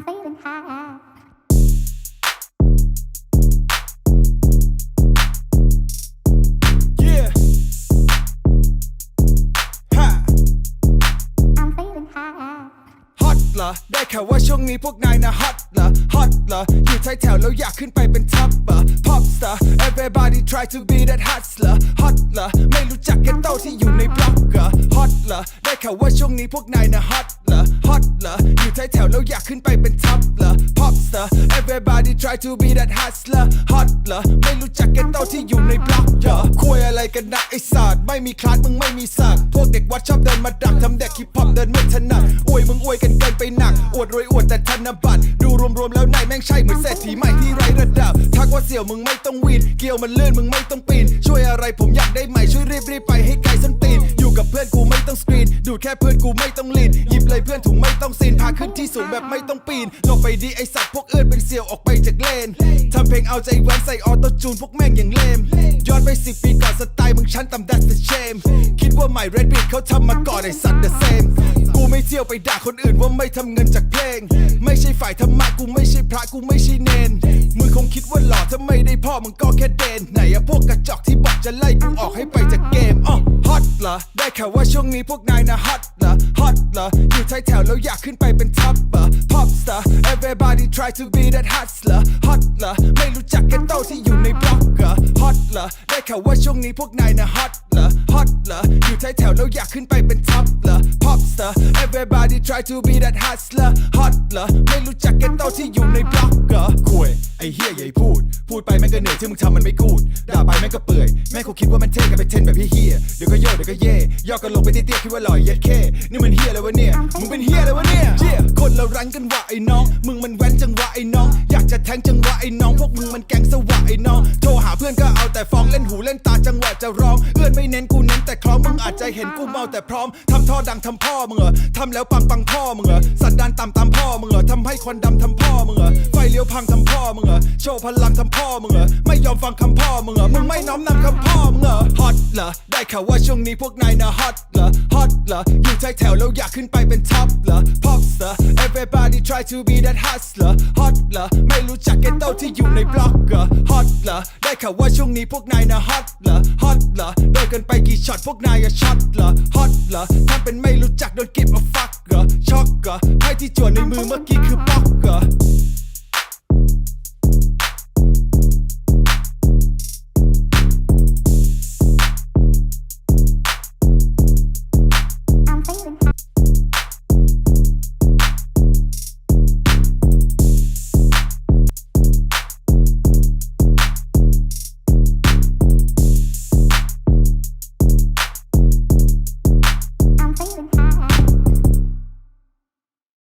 I'm feeling high. Yeah. Ha. I'm feeling high. ฮอตเหรอได้ข่าวว่าช่วงนี้พวกนายนะฮอตเหรอฮอตเหรออยู่ท้ายแถวแล้วอยากขึ้นไปเป็นท็อปเหรอ pop star everybody try to be that hustler ฮอตเหรอไม่รู้จักแค่โต้ที่อยู่ในบล็อกเหรอฮอตเหรอได้ข่าวว่าช่วงนี้พวกนายนะฮอตเหรอ อตเหรออยู่ท้ายแถวแล้วอยากขึ้นไปเป็นท็อปเหรอ pop star everybody try to be that hustler ฮอตเหรอไม่รู้จักแค่โต้ที่อยู่ในบล็อกเหรอคุยอะไรกันนะไอ้ศาสตร์ไม่มีคลาสมึงไม่มีศักพวกเด็กวัดชอบเดินมาดักทำเด็กฮิปฮอปเดินไม่ถนัดอวยมึงอวยกันเกินไปหนัก อวดรวยอวดแต่ธนบัตรดูรวมๆแล้วนายแม่งใช่เหมือนเศรษฐีใหม่ที่ไร้ระดับทักว่าเสี่ยวมึงไม่ต้องวีนเกี่ยวมันลื่นมึงไม่ต้องปีนช่วยอะไรผมอยากได้ใหม่ช่วยรีบรีบๆไปให้ไกลส้นตีน อยู่กับเพื่อนกูไม่ต้องสกรีน ดูดแค่เพื่อนกูไม่ต้องลีนหยิบเลยเพื่อนถุงไม่ต้องซีนพาขึ้นที่สูงแบบไม่ต้องปีนลงไปดีไอสัตว์พวกเอื้อนเป็นเสี่ยวออกไปจากเลนทำเพลงเอาใจแว้นใส่ออโต้จูนพวกแม่งอย่างเลมย้อนไปสิปีก่อนสไตล์มึงชั้นต่ำ that's the shame คิดว่าใหม่ Red Beat เขาทำมาก่อนไอสัตว์ the same กูไม่เที่ยวไปด่าคนอื่นว่าไม่ทำเงินจากเพลง ไม่ใช่ฝ่ายธรรมะกูไม่ใช่พระกูไม่ใช่เนนมึงคงคิดว่าหล่อถ้าไม่ได้พ่อมึงก็แค่เดนไหนอะพวกกระจอกที่บอกจะไล่กูออกให้ไปจากเกมอ๋อ เหรอ ได้ข่าวว่าช่วงนี้พวกนายนะฮอตเหรอ ฮอตเหรอ อยู่ท้ายแถวแล้วอยากขึ้นไปเป็นท็อปเหรอ pop star everybody try to be that hustler ฮอตเหรอ ไม่รู้จักแค่โต้ที่อยู่ในบล็อกเหรอ ฮอตเหรอ ได้ข่าวว่าช่วงนี้พวกนายนะฮอตเหรอฮอตเหรออยู่ท้ายแถวแล้วอยากขึ้นไปเป็นท็อปเหรอ pop star everybody try to be that hustler ฮอตเหรอไม่รู้จักแค่โตที่อยู่ในบล็อกเหรอคุยไอเฮียใหญ่พูด พูดไปแม่งก็เหนื่อยที่มึงทำมันไม่กูดด่าไปแม่งก็เปื่อยแม่งคงคิดว่ามันเท่กันไปเทนแบบเฮียเดี๋ยวก็โยกเดี๋ยวก็เย่ย่อกันลงไปเตี้ยๆคิดว่าหล่อยเย็ดแค่นี่มันเฮียอะไรวะเนี่ยมึงเป็นเฮียอะไรวะเนี่ยเฮียคนเรารันกันวะไอ้น้อง มึงมันแว้นจังวะไอ้น้อง อยากจะแทงจังวะไอ้น้อง พวกมึงมันแกงสวะไอ้น้อง โทรหาเพื่อนก็เอาแต่ฟ้องเล่นหูเล่นตาจังหวะจะร้องเอื้อนไม่เน้นกูเน แต่คล้องมึงอาจจะเห็นกูเมาแต่พร้อมทำท่อดังทำพ่อมึงเหรอทำแล้วปังปังพ่อมึงเหรอสันดานต่ำตามพ่อมึงเหรอทำให้ควันดำทำพ่อมึงเหรอไฟเลี้ยวพังทำพ่อมึงเหรอโชว์พลังทำพ่อมึงเหรอไม่ยอมฟังคำพ่อมึงเหรอมึงไม่น้อมนำคำพ่อมึงเหรอฮอตเหรอได้ข่าวว่าช่วงนี้พวกนายนะฮอตเหรอฮอตเหรออยู่ท้ายแถวแล้วอยากขึ้นไปเป็นท็อปเหรอ pop star everybody try to be that hustler hot เหรอไม่รู้จักแกโต้ที่อยู่ในบล็อกเหรอฮอตเหรอได้ข่าวว่าช่วงนี้พวกนายนะฮอตเหรอฮอตเหรอโดนกันไปกี่ช็อตพวกนายอะช็อตเหรอฮอตเหรอถ้าเป็นไม่รู้จักโดนกิบมาฟักเหรอช็อกเหรอไพ่ที่จวนในมือเมื่อกี้คือป๊อก